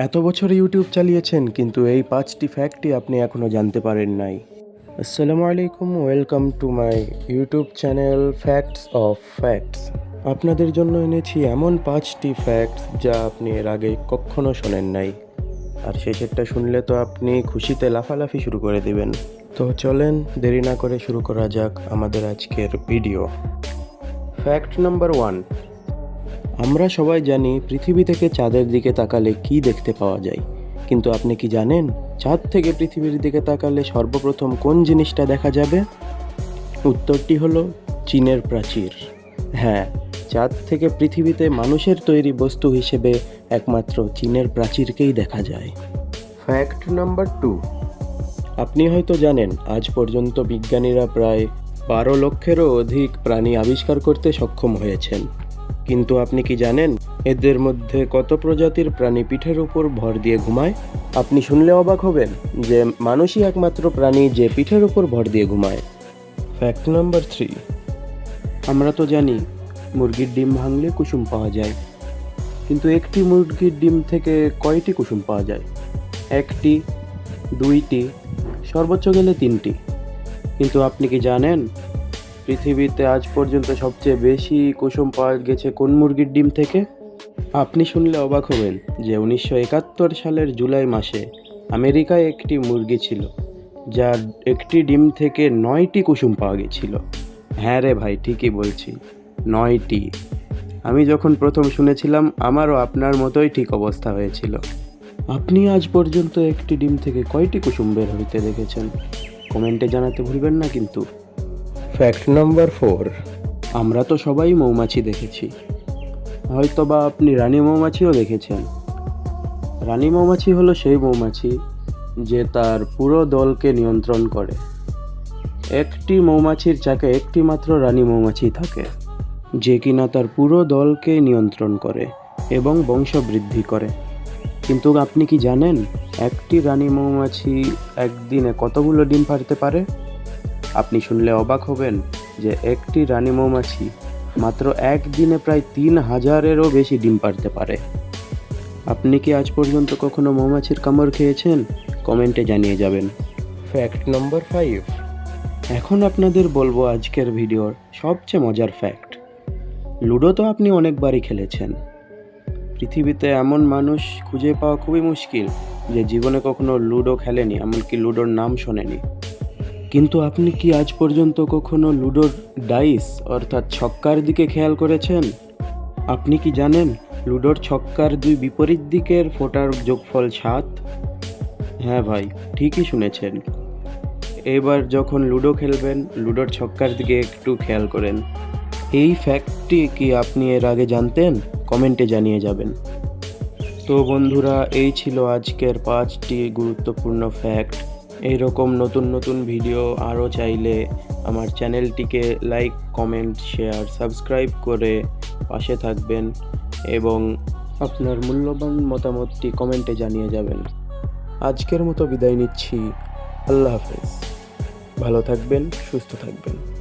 এত বছর ইউটিউব চালিয়েছেন, কিন্তু এই পাঁচটি ফ্যাক্টই আপনি এখনও জানতে পারেন নাই। আসসালামু আলাইকুম, welcome to my YouTube channel facts of facts আপনাদের জন্য এনেছি এমন পাঁচটি ফ্যাক্টস যা আপনি এর আগে কখনো শোনেন নাই। আর শেষেরটা শুনলে তো আপনি খুশিতে লাফালাফি শুরু করে দিবেন। তো চলেন, দেরি না করে শুরু করা যাক আমাদের আজকের ভিডিও ফ্যাক্ট নাম্বার ওয়ান আমরা সবাই জানি পৃথিবী থেকে চাঁদের দিকে তাকালে কি দেখতে পাওয়া যায়। কিন্তু আপনি কি জানেন চাঁদ থেকে পৃথিবীর দিকে তাকালে সর্বপ্রথম কোন জিনিসটা দেখা যাবে? উত্তরটি হলো চীনের প্রাচীর। হ্যাঁ চাঁদ থেকে পৃথিবীতে মানুষের তৈরি বস্তু হিসেবে একমাত্র চীনের প্রাচীরকেই দেখা যায়। ফ্যাক্ট নাম্বার টু আপনি হয়তো জানেন আজ পর্যন্ত বিজ্ঞানীরা প্রায় বারো লক্ষেরও অধিক প্রাণী আবিষ্কার করতে সক্ষম হয়েছেন। কিন্তু আপনি কি জানেন, এদের মধ্যে কত প্রজাতির প্রাণী পিঠের উপর ভর দিয়ে ঘুমায়? আপনি শুনলে অবাক হবেন যে মানুষই একমাত্র প্রাণী যে পিঠের উপর ভর দিয়ে ঘুমায়। ফ্যাক্ট নাম্বার থ্রি আমরা তো জানি মুরগির ডিম ভাঙলে কুসুম পাওয়া যায়। কিন্তু একটি মুরগির ডিম থেকে কয়টি কুসুম পাওয়া যায়? একটি, দুইটি, সর্বোচ্চ গেলে তিনটি। কিন্তু আপনি কি জানেন পৃথিবীতে আজ পর্যন্ত সবচেয়ে বেশি কুসুম পাওয়া গেছে কোন মুরগির ডিম থেকে? আপনি শুনলে অবাক হবেন যে উনিশশো একাত্তর সালের জুলাই মাসে আমেরিকায় একটি মুরগি ছিল, যার একটি ডিম থেকে নয়টি কুসুম পাওয়া গেছিল। হ্যাঁ রে ভাই, ঠিকই বলছি, নয়টি। আমি যখন প্রথম শুনেছিলাম, আমারও আপনার মতোই ঠিক অবস্থা হয়েছিল। আপনি আজ পর্যন্ত একটি ডিম থেকে কয়টি কুসুম বের হইতে দেখেছেন? কমেন্টে জানাতে ভুলবেন না কিন্তু। ফ্যাক্ট নাম্বার ফোর আমরা তো সবাই মৌমাছি দেখেছি। হয়তো বা আপনি রানী মৌমাছিও দেখেছেন। রানী মৌমাছি হলো সেই মৌমাছি যে তার পুরো দলকে নিয়ন্ত্রণ করে। একটি মৌমাছির চাকে একটি মাত্র রানী মৌমাছি থাকে, যে কিনা তার পুরো দলকে নিয়ন্ত্রণ করে এবং বংশবৃদ্ধি করে। কিন্তু আপনি কি জানেন একটি রানী মৌমাছি একদিনে কতগুলো ডিম পারতে পারে? আপনি শুনলে অবাক হবেন যে একটি রানী মৌমাছি মাত্র একদিনে প্রায় তিন হাজারেরও বেশি ডিম পারতে পারে। আপনি কি আজ পর্যন্ত কখনো মৌমাছির কামড় খেয়েছেন? কমেন্টে জানিয়ে যাবেন। ফ্যাক্ট নম্বর ফাইভ এখন আপনাদের বলব আজকের ভিডিওর সবচেয়ে মজার ফ্যাক্ট লুডো তো আপনি অনেকবারই খেলেছেন। পৃথিবীতে এমন মানুষ খুঁজে পাওয়া খুবই মুশকিল যে জীবনে কখনো লুডো খেলেনি এমনকি লুডোর নাম শোনেনি। কিন্তু আপনি কি আজ পর্যন্ত কখনো লুডোর ডাইস অর্থাৎ ছক্কার দিকে খেয়াল করেছেন? আপনি কি জানেন লুডোর ছক্কার দুই বিপরীত দিকের ফোটার যোগফল সাত? হ্যাঁ ভাই, ঠিকই শুনেছেন। এবার যখন লুডো খেলবেন, লুডোর ছক্কার দিকে একটু খেয়াল করেন। এই ফ্যাক্টটি কি আপনি এর আগে জানতেন? কমেন্টে জানিয়ে যাবেন। তো বন্ধুরা, এই ছিল আজকের পাঁচটি গুরুত্বপূর্ণ ফ্যাক্ট এইরকম নতুন নতুন ভিডিও আরও চাইলে আমার চ্যানেলটিকে লাইক, কমেন্ট, শেয়ার, সাবস্ক্রাইব করে পাশে থাকবেন এবং আপনার মূল্যবান মতামতটি কমেন্টে জানিয়ে যাবেন। আজকের মতো বিদায় নিচ্ছি। আল্লাহ হাফেজ। ভালো থাকবেন, সুস্থ থাকবেন।